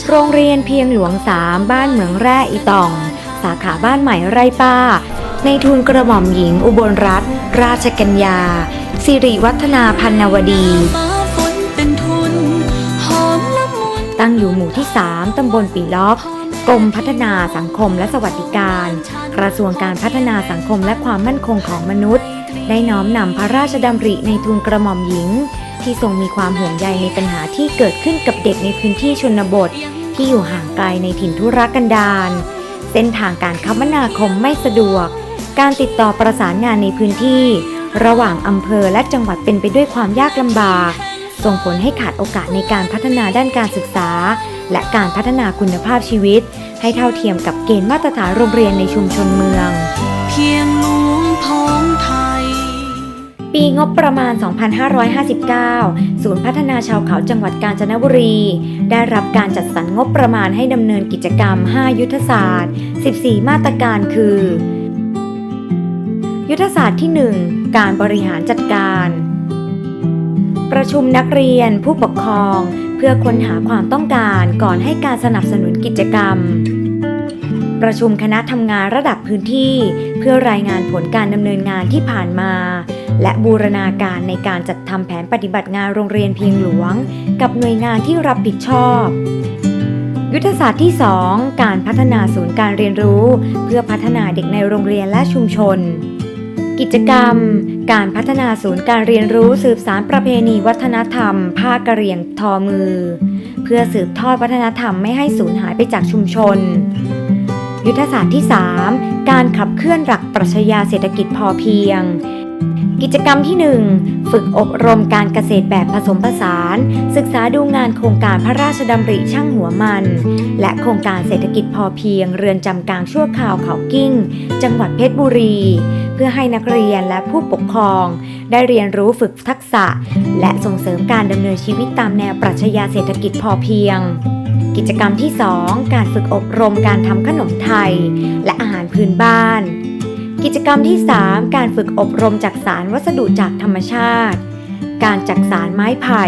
ธรรมชาติโรงเรียนเพียงหลวงสามบ้านเหมืองแร่อีตอง สาขาบ้านใหม่ไร่ป้า ในทุนกระหม่อมหญิงอุบลรัตนราชกัญญา สิริวัฒนาพันนวดีฟ้าฝนเป็นทุนหอมละมุนตั้งอยู่หมู่ที่ 3 ตำบลปีล็อกกรมพัฒนาสังคมและสวัสดิการ กระทรวงการพัฒนาสังคมและความมั่นคงของมนุษย์ ได้น้อมนำพระราชดำริในทุนกระหม่อมหญิง ที่ทรงมีความห่วงใยในปัญหาที่เกิดขึ้นกับเด็กในพื้นที่ชนบท ที่อยู่ห่างไกลในถิ่นทุรกันดารเส้นทางการคมนาคมไม่สะดวก การติดต่อประสานงานในพื้นที่ ระหว่างอำเภอและจังหวัดเป็นไปด้วยความยากลำบาก ส่งผลให้ขาดโอกาสในการพัฒนาด้านการศึกษา และการพัฒนาคุณภาพชีวิต ให้เท่าเทียมกับเกณฑ์มาตรฐานโรงเรียนในชุมชนเมือง เพียง ปีงบประมาณ 2559 ศูนย์พัฒนาชาวเขาจังหวัดกาญจนบุรี ได้รับการจัดสรรงบประมาณให้ดำเนินกิจกรรม 5 ยุทธศาสตร์ 14 มาตรการคือ ยุทธศาสตร์ที่ 1 การบริหารจัดการ ประชุมนักเรียนผู้ปกครอง เพื่อค้นหาความต้องการก่อนให้การสนับสนุนกิจกรรมประชุมคณะทำงานระดับพื้นที่ เพื่อรายงานผลการดำเนินงานที่ผ่านมา และบูรณาการในการจัดทำแผนปฏิบัติงานโรงเรียนเพียงหลวง กับหน่วยงานที่รับผิดชอบ ยุทธศาสตร์ที่ 2 การพัฒนาศูนย์การเรียนรู้ เพื่อพัฒนาเด็กในโรงเรียนและชุมชน กิจกรรม การพัฒนาศูนย์การเรียนรู้สืบสารประเพณีวัฒนธรรมผ้ากะเหรี่ยงทอมือ เพื่อสืบทอดวัฒนธรรมไม่ให้สูญหายไปจากชุมชนยุทธศาสตร์ที่ 3 การขับเคลื่อนหลักปรัชญาเศรษฐกิจพอเพียง กิจกรรมที่ 1 ฝึกอบรมการเกษตรแบบผสมผสาน ศึกษาดูงานโครงการพระราชดำริช่างหัวมัน และโครงการเศรษฐกิจพอเพียง เรือนจำกลางชั่วคราวเขากิ้ง จังหวัดเพชรบุรี เพื่อให้นักเรียนและผู้ปกครอง ได้เรียนรู้ฝึกทักษะ และส่งเสริมการดำเนินชีวิตตามแนวปรัชญาเศรษฐกิจพอเพียงกิจกรรมที่ 2 การฝึกอบรมการทำขนมไทย และอาหารพื้นบ้าน กิจกรรมที่ 3 การฝึกอบรมจักสารวัสดุจากธรรมชาติ การจักสารไม้ไผ่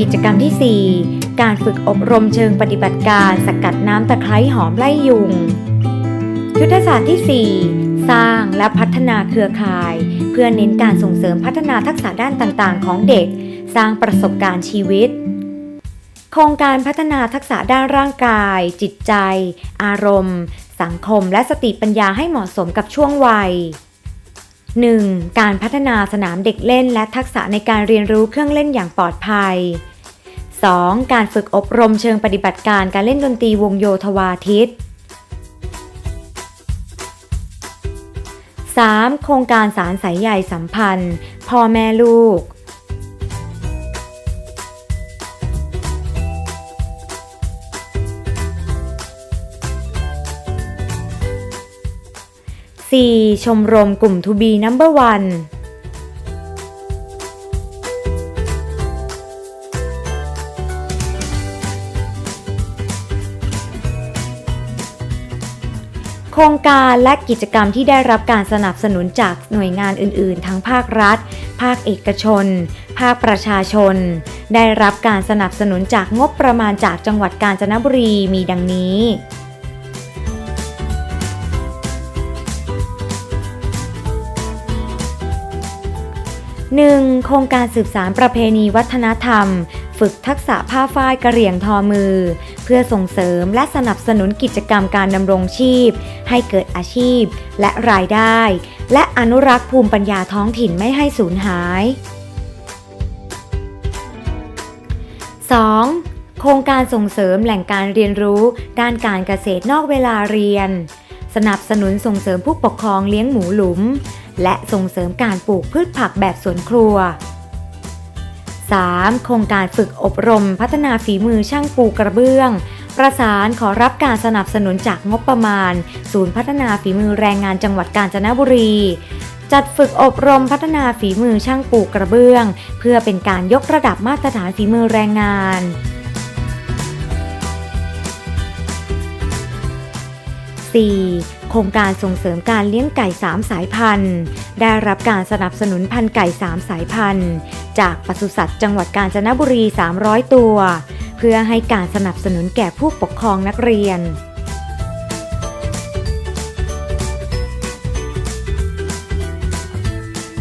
กิจกรรมที่ 4 การฝึกอบรมเชิงปฏิบัติการสกัดน้ำตะไคร้หอมไล่ยุง ยุทธศาสตร์ที่ 4 สร้างและพัฒนาเครือข่าย เพื่อเน้นการส่งเสริมพัฒนาทักษะด้านต่างๆ ของเด็ก สร้างประสบการณ์ชีวิต โครงการพัฒนาทักษะด้านร่างกาย จิตใจ อารมณ์ สังคมและสติปัญญาให้เหมาะสมกับช่วงวัย 1. การพัฒนาสนามเด็กเล่นและทักษะในการเรียนรู้เครื่องเล่นอย่างปลอดภัย 2. การฝึกอบรมเชิงปฏิบัติการการเล่นดนตรีวงโยธวาทิต 3. โครงการสารสายใยสัมพันธ์ พ่อแม่ลูก 4. ชมรมกลุ่มทูบีนัมเบอร์วันโครงการและกิจกรรมที่ได้รับการสนับสนุนจากหน่วยงานอื่น ๆ ทั้งภาครัฐ ภาคเอกชน ภาคประชาชน ได้รับการสนับสนุนจากงบประมาณจากจังหวัดกาญจนบุรีมีดังนี้ 1. โครงการสืบสารประเพณีวัฒนธรรม ฝึกทักษะผ้าฝ้ายกระเหรี่ยงทอมือ เพื่อส่งเสริมและสนับสนุนกิจกรรมการดำรงชีพ ให้เกิดอาชีพและรายได้ และอนุรักษ์ภูมิปัญญาท้องถิ่นไม่ให้สูญหาย 2. โครงการส่งเสริมแหล่งการเรียนรู้ ด้านการเกษตรนอกเวลาเรียน สนับสนุนส่งเสริมผู้ปกครองเลี้ยงหมูหลุม และส่งเสริมการปลูกพืชผักแบบสวนครัว 3. โครงการฝึกอบรมพัฒนาฝีมือช่างปูกระเบื้อง ประสานขอรับการสนับสนุนจากงบประมาณ ศูนย์พัฒนาฝีมือแรงงานจังหวัดกาญจนบุรี จัดฝึกอบรมพัฒนาฝีมือช่างปูกระเบื้อง เพื่อเป็นการยกระดับมาตรฐานฝีมือแรงงาน 4. โครงการส่งเสริมการเลี้ยงไก่ 3 สายพันธุ์ ได้รับการสนับสนุนพันธุ์ไก่ 3 สายพันธุ์ จากปศุสัตว์จังหวัดกาญจนบุรี 300 ตัว เพื่อให้การสนับสนุนแก่ผู้ปกครองนักเรียน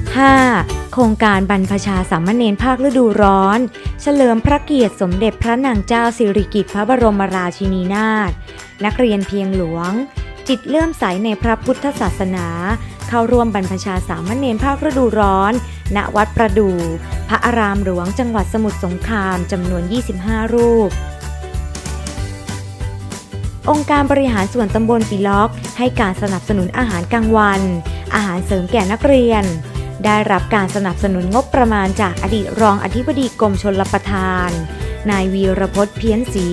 5. โครงการบรรพชาสามเณรภาคฤดูร้อน เฉลิมพระเกียรติสมเด็จพระนางเจ้าสิริกิติ์พระบรมราชินีนาถนักเรียนเพียงหลวง จิตเลื่อมใสในพระพุทธศาสนา เข้าร่วมบรรพชาสามเณรภาคฤดูร้อน ณวัดประดู พระอารามหลวงจังหวัดสมุทรสงครามจำนวน 25 รูป องค์การบริหารส่วนตำบลปีล็อก ให้การสนับสนุนอาหารกลางวัน อาหารเสริมแก่นักเรียน ได้รับการสนับสนุนงบประมาณจากอดีตรองอธิบดีกรมชลประทาน นายวีรพจน์เพี้ยนศรี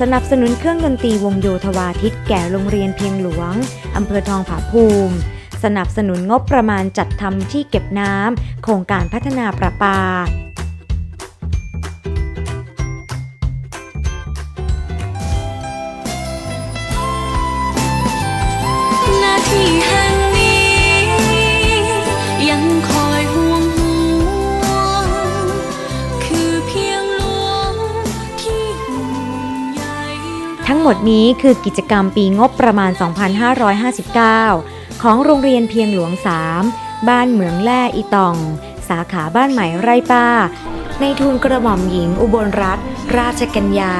สนับสนุนเครื่องดนตรีวงโยธวาทิตแก่โรงเรียนเพียงหลวง อำเภอทองผาภูมิ สนับสนุนงบประมาณจัดทำที่เก็บน้ำโครงการพัฒนาประปา หมดนี้คือกิจกรรมปีงบประมาณ 2559 ของโรงเรียนเพียงหลวง 3 บ้านเหมืองแร่อีตอง สาขาบ้านใหม่ไร่ป้า ในทุนกระหม่อมหญิงอุบลรัตนราชกัญญา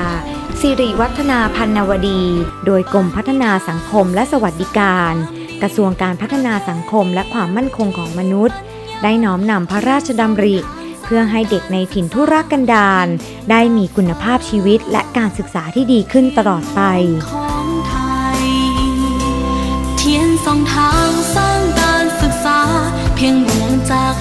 สิริวัฒนาพันนวดี โดยกรมพัฒนาสังคมและสวัสดิการ กระทรวงการพัฒนาสังคมและความมั่นคงของมนุษย์ ได้น้อมนำพระราชดำริ เพื่อให้เด็กในถิ่นทุรกันดารได้มีคุณภาพชีวิตและการศึกษาที่ดีขึ้นตลอดไปเทียนสองทางสร้างการศึกษา เพียงหวงจาก